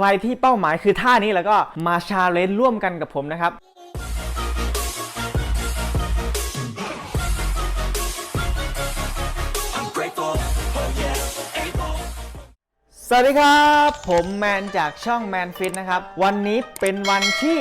ใครที่เป้าหมายคือท่านี้แล้วก็มาชาเลนจ์ร่วมกันกับผมนะครับ สวัสดีครับ ผมแมนจากช่องแมนฟิตนะครับ วันนี้เป็นวันที่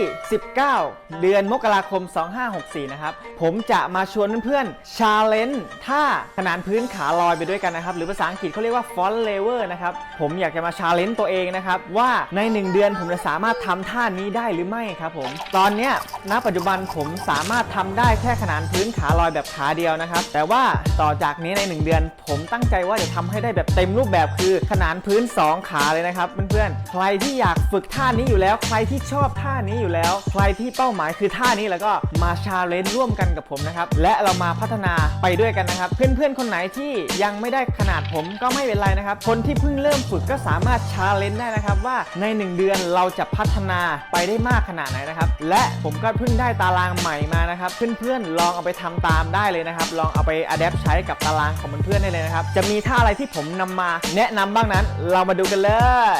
19 เดือนมกราคม 2564 นะครับ ผมจะมาชวนเพื่อนๆชาเลนจ์ท่าขนานพื้นขาลอยไปด้วยกันนะครับ หรือภาษาอังกฤษเขาเรียกว่า front lever นะครับ ผมอยากจะมาชาเลนจ์ตัวเองนะครับ ว่าใน 1 เดือนผมจะสามารถทำท่านี้ได้หรือไม่ครับผม ตอนนี้ณปัจจุบันผมสามารถทำได้แค่ขนานพื้นขาลอยแบบขาเดียวนะครับ แต่ว่าต่อจากนี้ใน 1 เดือน ผมตั้งใจว่าจะทำให้ได้แบบเต็มรูปแบบคือขนานพื้น2 ขาเลยนะครับเพื่อนๆ ใครที่อยากฝึกท่านี้อยู่แล้ว ใครที่ชอบท่านี้อยู่แล้ว ใครที่เป้าหมายคือท่านี้แล้วก็มาชาเลนจ์ร่วมกันกับผมนะครับ และเรามาพัฒนาไปด้วยกันนะครับ เพื่อนๆ คนไหนที่ยังไม่ได้ขนาดผมก็ไม่เป็นไรนะครับ คนที่เพิ่งเริ่มฝึกก็สามารถชาเลนจ์ได้นะครับว่าใน 1 เดือนเราจะพัฒนาไปได้มากขนาดไหนนะครับ และผมก็เพิ่งได้ตารางใหม่มานะครับ เพื่อนๆ ลองเอาไปทำตามได้เลยนะครับ ลองเอาไปอัดแอปใช้กับตารางของเพื่อนๆได้เลยนะครับ จะมีท่าอะไรที่ผมนำมาแนะนำบ้างนั้นเรามาดูกันเลย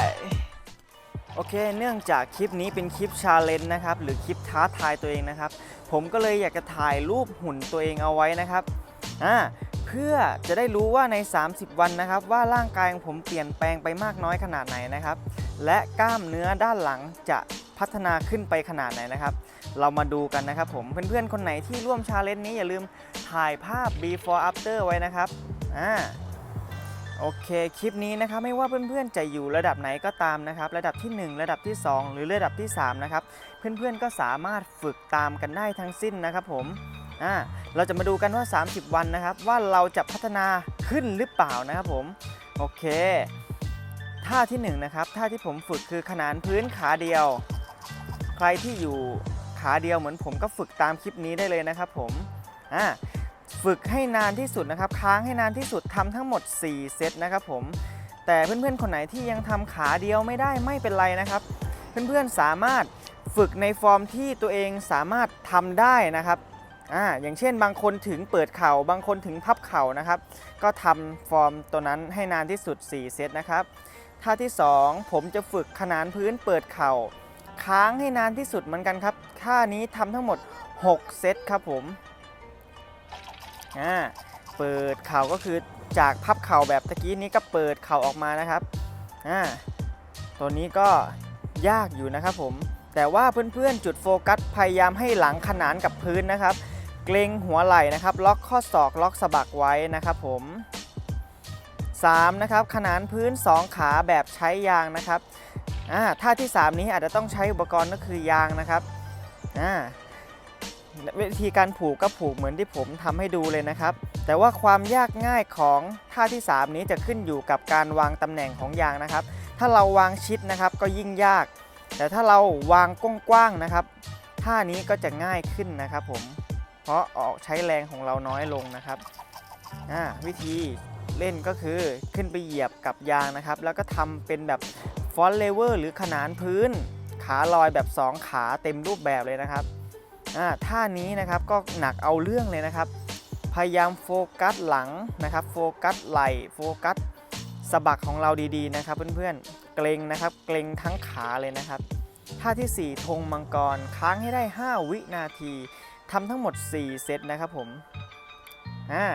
โอเค เนื่องจากคลิปนี้เป็นคลิปชาเลนจ์นะครับ หรือคลิปท้าทายตัวเองนะครับ ผมก็เลยอยากจะถ่ายรูปหุ่นตัวเองเอาไว้นะครับ อ่า เพื่อจะได้รู้ว่าใน 30 วันนะครับ ว่าร่างกายของผมเปลี่ยนแปลงไปมากน้อยขนาดไหนนะครับ และกล้ามเนื้อด้านหลังจะพัฒนาขึ้นไปขนาดไหนนะครับ เรามาดูกันนะครับผมเพื่อนๆคนไหนที่ร่วมชาเลนจ์นี้อย่าลืมถ่ายภาพ before after ไว้นะครับ อ่า โอเคคลิปนี้นะครับไม่ว่าเพื่อนๆจะอยู่ระดับไหนก็ตามนะครับ ระดับที่ 1 ระดับที่ 2 หรือระดับที่ 3 นะครับ เพื่อนๆก็สามารถฝึกตามกันได้ทั้งสิ้นนะครับผมอ่าเราจะมาดูกันว่า 30 วันนะครับ ว่าเราจะพัฒนาขึ้นหรือเปล่านะครับผมโอเคท่าที่1นะครับท่าที่ผมฝึกคือขนานพื้นขาเดียว ใครที่อยู่ขาเดียวเหมือนผมก็ฝึกตามคลิปนี้ได้เลยนะครับผมอ่า ฝึกให้นานที่สุดนะครับ ค้างให้นานที่สุดทำทั้งหมด 4 เซตนะครับผม แต่เพื่อนๆ คนไหนที่ยังทำขาเดียวไม่ได้ไม่เป็นไรนะครับ เพื่อนๆ สามารถฝึกในฟอร์มที่ตัวเองสามารถทำได้นะครับอ่าอย่างเช่นบางคนถึงเปิดเข่า บางคนถึงพับเข่านะครับ ก็ทำฟอร์มตัวนั้นให้นานที่สุด 4 เซตนะครับ ท่าที่ 2 ผมจะฝึกขนานพื้นเปิดเข่า ค้างให้นานที่สุดเหมือนกันครับ ท่านี้ทำทั้งหมด 6 เซตครับผม อ่าเปิดเข่าก็คือจากพับเข่าแบบตะกี้นี้ก็เปิดเข่าออกมานะครับอ่าตัวนี้ก็ยากอยู่นะครับผม แต่ว่าเพื่อนๆจุดโฟกัสพยายามให้หลังขนานกับพื้นนะครับ เกรงหัวไหล่นะครับ ล็อกข้อศอกล็อกสะบักไว้นะครับผม 3 นะครับขนานพื้น 2 ขาแบบใช้ยางนะครับอ่าท่าที่ 3 นี้อาจจะต้องใช้อุปกรณ์ก็คือยางนะครับอ่า วิธีการผูกก็ผูกเหมือนที่ผมทำให้ดูเลยนะครับ แต่ว่าความยากง่ายของท่าที่ 3 นี้จะขึ้นอยู่กับการวางตำแหน่งของยางนะครับ ถ้าเราวางชิดนะครับก็ยิ่งยาก แต่ถ้าเราวางกว้างๆนะครับท่านี้ก็จะง่ายขึ้นนะครับผมเพราะออกใช้แรงของเราน้อยลงนะครับวิธีเล่นก็คือขึ้นไปเหยียบกับยางนะครับ แล้วก็ทำเป็นแบบฟอนเลเวอร์หรือขนานพื้น ขาลอยแบบ 2 ขาเต็มรูปแบบเลยนะครับ ท่านี้นะครับก็หนักเอาเรื่องเลยนะครับ พยายามโฟกัสหลังนะครับ โฟกัสไหล่โฟกัสสะบักของเราดีๆนะครับ เพื่อนๆ เกรงนะครับ เกรงทั้งขาเลยนะครับท่าทีสี่4 ธงมังกร ค้างให้ได้ 5 วินาทีทำทั้งหมด 4 เซตนะครับผมอ่า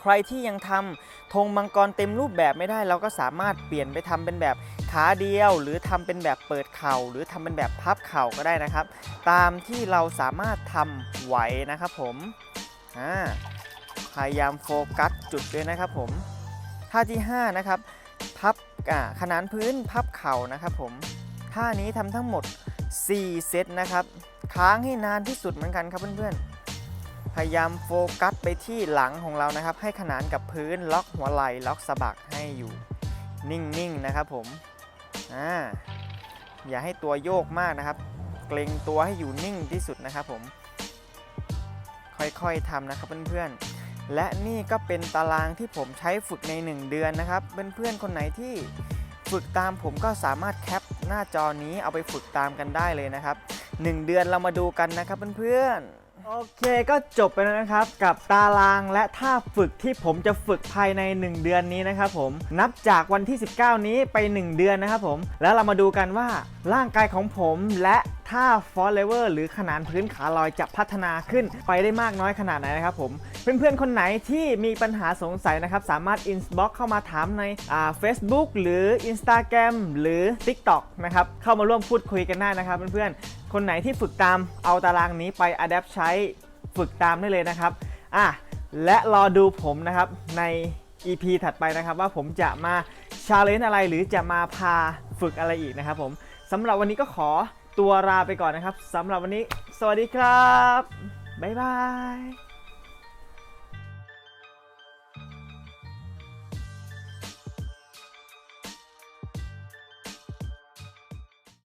ใครที่ยังทำธงมังกรเต็มรูปแบบไม่ได้ เราก็สามารถเปลี่ยนไปทำเป็นแบบขาเดียว หรือทำเป็นแบบเปิดเข่า หรือทำเป็นแบบพับเข่าก็ได้นะครับ ตามที่เราสามารถทำไหวนะครับผมพยายามโฟกัสจุดด้วยนะครับผมท่าที่ 5 นะครับ พับขนานพื้นพับเข่านะครับผมท่านี้ทำทั้งหมด 4 เซตนะครับ ค้างให้นานที่สุดเหมือนกันครับเพื่อนๆ พยายามโฟกัสไปที่หลังของเรานะครับ ให้ขนานกับพื้นล็อกหัวไหล่ล็อกสะบักให้อยู่นิ่งๆนะครับผมอ่าอย่าให้ตัวโยกมากนะครับ เกรงตัวให้อยู่นิ่งที่สุดนะครับผม ค่อยๆทำนะครับเพื่อนๆ และนี่ก็เป็นตารางที่ผมใช้ฝึกใน 1 เดือนนะครับเพื่อนๆคนไหนที่ฝึกตามผมก็สามารถแคปหน้าจอนี้เอาไปฝึกตามกันได้เลยนะครับ 1 เดือนเรามาดูกันนะครับเพื่อนๆ โอเคก็จบไปแล้วนะครับ กับตารางและท่าฝึกที่ผมจะฝึกภายใน 1 เดือนนี้นะครับผมนับจากวันที่ 19 นี้ไป 1 เดือนนะครับผมแล้วเรามาดูกันว่าร่างกายของผมและท่าฟอ r เลเวอร์หรือขนานพื้นขาลอยจะพัฒนาขึ้นไปได้มากน้อยขนาดไหนนะครับผมเพื่อนๆ คนไหนที่มีปัญหาสงสัยนะครับสามารถ inbox เข้ามาถามในอ่า Facebook หรือ Instagram หรือ TikTok นะครับเข้ามาร่วมพูดคุยกันได้นะครับเพื่อนๆ คนไหนที่ฝึกตามเอาตารางนี้ไป adapt ใช้ฝึกตามได้เลยนะครับอะและรอดูผมนะครับใน EP ถัดไปนะครับ ว่าผมจะมาชาเลนจ์อะไรหรือจะมาพาฝึกอะไรอีกนะครับผมสำหรับวันนี้ก็ขอตัวลาไปก่อนนะครับสำหรับวันนี้ สวัสดีครับ บ๊ายบาย